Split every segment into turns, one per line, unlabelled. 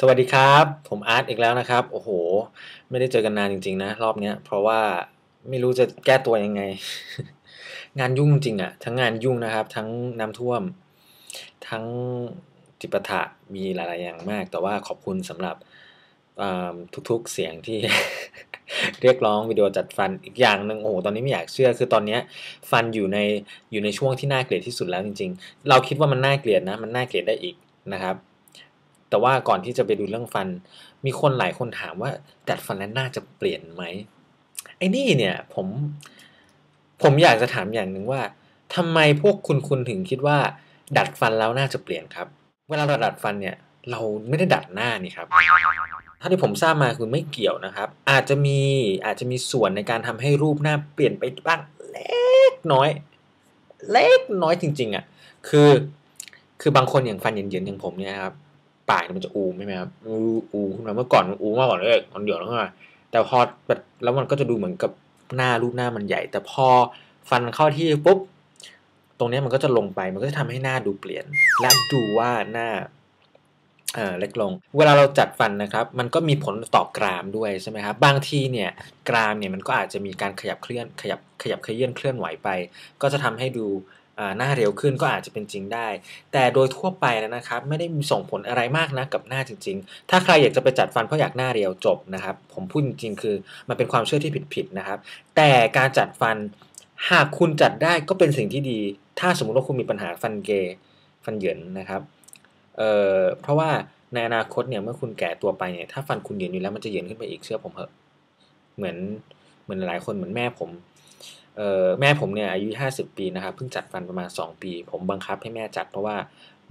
สวัสดีครับ ผมอาร์ตอีกแล้วนะครับ โอ้โห ไม่ได้เจอกันนานจริง ๆ นะ รอบเนี้ย เพราะว่าไม่รู้จะแก้ตัวยังไง งานยุ่งจริงอะทั้งงานยุ่งนะครับ ทั้งน้ำท่วม ทั้งจิปาถะมีหลายๆอย่างมาก แต่ว่าขอบคุณสำหรับทุกๆเสียงที่ เรียกร้องวิดีโอจัดฟันอีกอย่างหนึ่งโอ้โหตอนนี้ไม่อยากเชื่อคือตอนนี้ฟันอยู่ในอยู่ในช่วงที่น่าเกลียดที่สุดแล้วจริง ๆ เราคิดว่ามันน่าเกลียดนะ มันน่าเกลียดได้อีกนะครับ แต่ว่าก่อนที่จะไปดูเรื่องฟัน มีคนหลายคนถามว่าดัดฟันแล้วน่าจะเปลี่ยนไหมไอ้นี่เนี่ยผมผมอยากจะถามอย่างหนึ่งว่าทำไมพวกคุณคุณถึงคิดว่า ดัดฟันแล้วน่าจะเปลี่ยนครับ เวลาเราดัดฟันเนี่ยเราไม่ได้ดัดหน้านี่ครับถ้าที่ผมทราบมาคือไม่เกี่ยวนะครับ อาจจะมีอาจจะมีส่วนในการทำให้รูปหน้าเปลี่ยนไปบ้างเล็กน้อย เล็กน้อยจริง ๆอะคือคือบางคนอย่างฟันเย็นๆอย่างผมเนี่ยครับ ปากมันจะอูมใช่ไหมครับอูอูขึ้นมาเมื่อก่อนมันอูมากก่อนเลยมันเดี๋ยวแล้วมาแต่พอแบบแล้วมันก็จะดูเหมือนกับหน้ารูปหน้ามันใหญ่ แต่พอฟันเข้าที่ปุ๊บตรงนี้มันก็จะลงไปมันก็จะทำให้หน้าดูเปลี่ยน และดูว่าหน้าเล็กลง เวลาเราจัดฟันนะครับ มันก็มีผลต่อกรามด้วยใช่ไหมครับ บางทีเนี่ยกรามเนี่ยมันก็อาจจะมีการขยับเคลื่อนขยับขยับเคลื่อนเคลื่อนไหวไป ก็จะทำให้ดู หน้าเร็วขึ้นก็อาจจะเป็นจริงได้ แต่โดยทั่วไปนะครับ ไม่ได้มีส่งผลอะไรมากนะกับหน้าจริง ๆ ถ้าใครอยากจะไปจัดฟันเพราะอยากหน้าเรียวจบนะครับ ผมพูดจริงๆ คือมันเป็นความเชื่อที่ผิดๆนะครับ แต่การจัดฟันหากคุณจัดได้ก็เป็นสิ่งที่ดี ถ้าสมมุติว่าคุณมีปัญหาฟันเกฟันเหยินนะครับเอ่อเพราะว่าในอนาคตเนี่ยเมื่อคุณแก่ตัวไปเนี่ยถ้าฟันคุณเหยินอยู่แล้วมันจะเหยินขึ้นไปอีกเชื่อผมเถอะเหมือนเหมือนหลายคนเหมือนแม่ผม แม่ผมเนี่ยอายุห้าสิบปีนะครับเพิ่งจัดฟันประมาณสองปี ผมบังคับให้แม่จัดเพราะว่า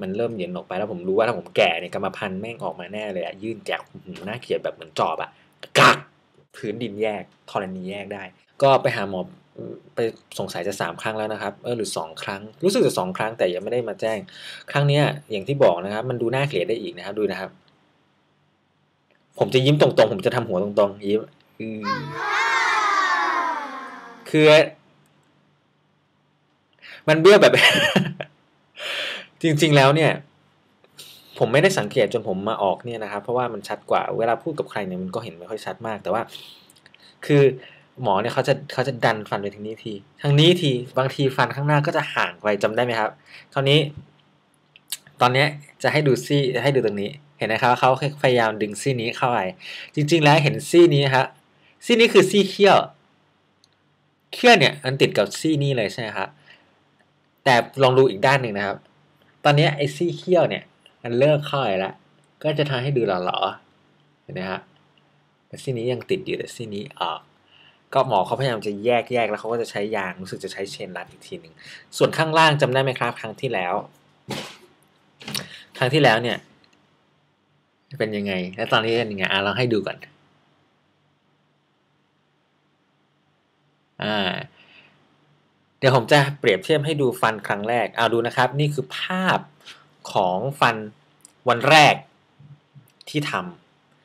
มันเริ่มเยินออกไปแล้วผมรู้ว่าถ้าผมแก่เนี่ยกรรมพันธุ์แม่งออกมาแน่เลยอะยื่นแจกหน้าเขียดแบบเหมือนจอบอะกักพื้นดินแยกธรณีแยกได้ ก็ไปหาหมอไปสงสัยจะสามครั้งแล้วนะครับเออหรือสองครั้ง รู้สึกจะสองครั้งแต่ยังไม่ได้มาแจ้ง ครั้งเนี้ยอย่างที่บอกนะครับ มันดูหน่าเกลียดได้อีกนะครับดูนะครับ ผมจะยิ้มตรงๆ ผมจะทำหัวตรงๆยิ้ม คือ มันเบี้ยวแบบ จริง ๆ แล้วเนี่ย ผมไม่ได้สังเกตจนผมมาออกเนี่ยนะครับ เพราะว่ามันชัดกว่า เวลาพูดกับใครเนี่ยมันก็เห็นไม่ค่อยชัดมาก แต่ว่า คือหมอเนี่ยเขาจะเขาจะดันฟันไปทางนี้ทีทางนี้ทีบางทีฟันข้างหน้าก็จะห่างไปจำได้ไหมครับ คราวนี้ ตอนเนี้จะให้ดูซี่ให้ดูตรงนี้ เห็นนะครับเขาพยายามดึงซี่นี้เข้าไปจริง ๆ แล้วเห็นซี่นี้ครับซี่นี้คือซี่เขี้ยว เขี้ยวเนี่ยมันติดกับซี่นี้เลยใช่ไหมครับแต่ลองดูอีกด้านหนึ่งนะครับ ตอนนี้ไอ้ซี่เขี้ยวเนี่ย มันเลิกเข้าไปแล้ว ก็จะทำให้ดูหล่อๆเห็นไหมครับแต่ซี่นี้ยังติดอยู่แต่ซี่นี้ออก ก็หมอเขาพยายามจะแยกแยกแล้วเขาก็จะใช้ยางรู้สึกจะใช้เชนรัดอีกทีหนึ่งส่วนข้างล่างจำได้ไหมครับ ครั้งที่แล้ว ครั้งที่แล้วเนี่ย เป็นยังไง แล้วตอนนี้เป็นยังไงอะเราให้ดูก่อน อ่าเดี๋ยวผมจะเปรียบเทียบให้ดูฟันครั้งแรกเอาดูนะครับ นี่คือภาพของฟันวันแรกที่ท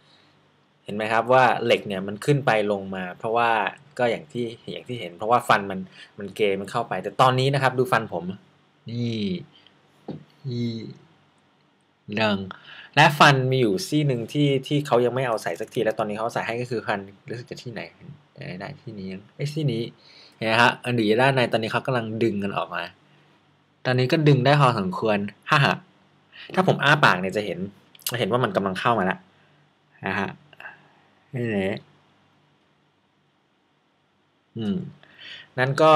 ำเห็นไหมครับว่าเหล็กเนี่ยมันขึ้นไปลงมา เพราะว่าก็อย่างที่อย่างที่เห็น เพราะว่าฟันมันมันเกยมันเข้าไป แต่ตอนนี้นะครับ ดูฟันผมนี่นี่ดังและฟันมีอยู่ซี่หนึ่งที่ที่เขายังไม่เอาใส่สักที แล้วตอนนี้เขาใส่ให้ก็คือฟันรู้สึกจะที่ไหน ได้ที่นี้ไอ้ที่นี้เห็นไหมครับอันดีด้านในตอนนี้เขากำลังดึงกันออกมา ตอนนี้ก็ดึงได้พอสมควรฮ่าฮะถ้าผมอ้าปากเนี่ยจะเห็นจะเห็นว่ามันกำลังเข้ามาแล้วนะฮะนี่แหละอืมนั่นก็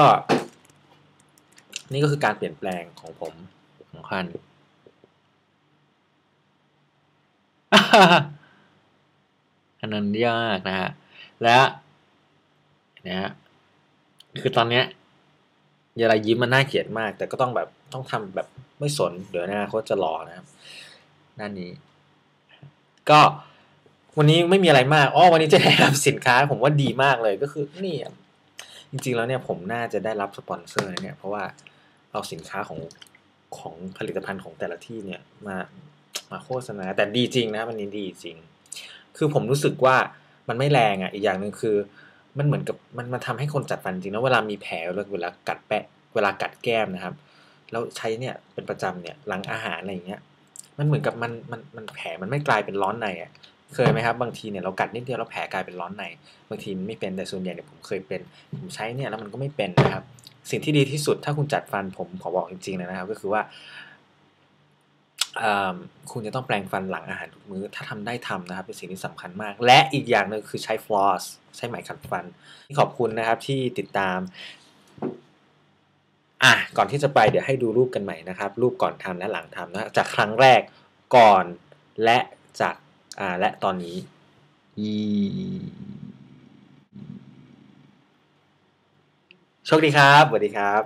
นี่ก็คือการเปลี่ยนแปลงของผมของคันอันนั้นยากนะฮะและ นะฮะคือตอนเนี้ยเวลายิ้มมันน่าเกลียดมาก แต่ก็ต้องแบบต้องทำแบบไม่สนเดี๋ยวอนะเขาจะหล่อนะครับด้านนี้ ก็วันนี้ไม่มีอะไรมากอ๋อวันนี้จะได้รับสินค้าผมว่าดีมากเลยก็คือนี่จริงๆแล้วเนี่ยผมน่าจะได้รับสปอนเซอร์เนี่ยเพราะว่าเอาสินค้าของของผลิตภัณฑ์ของแต่ละที่เนี่ยมามาโฆษณาแต่ดีจริงนะวันนี้ดีจริง คือผมรู้สึกว่ามันไม่แรงอะอีกอย่างหนึ่งคือ มันเหมือนกับมันมันทาให้คนจัดฟันจริงนะเวลามีแผลเวลากัดแปะเวลากัดแก้มนะครับ แล้วใช้เนี่ยเป็นประจำเนี่ยหลังอาหารอะไรอย่างเงี้ยมันเหมือนกับมันมันมันแผลมันไม่กลายเป็นร้อนในอะเคยไหมครับบางทีเนี่ยเรากัดนิดเดียวแล้วแผลกลายเป็นร้อนในบางทีมันไม่เป็นแต่ส่วนใหญ่เนี่ยผมเคยเป็นผมใช้เนี่ยแล้วมันก็ไม่เป็นนะครับ สิ่งที่ดีที่สุดถ้าคุณจัดฟันผมขอบอกจริงๆเลยนะครับ ก็คือว่า คุณจะต้องแปรงฟันหลังอาหารทุกมื้อ ถ้าทำได้ทำนะครับ เป็นสิ่งที่สำคัญมาก และอีกอย่างหนึงคือใช้ฟลอสใช้ไหมขัดฟัน ขอบคุณนะครับที่ติดตาม อะ ก่อนที่จะไปเดี๋ยวให้ดูรูปกันใหม่นะครับ รูปก่อนทำและหลังทำนะ จากครั้งแรกก่อนและจากอ่าและตอนนี้โชคดีครับสวัสดีครับ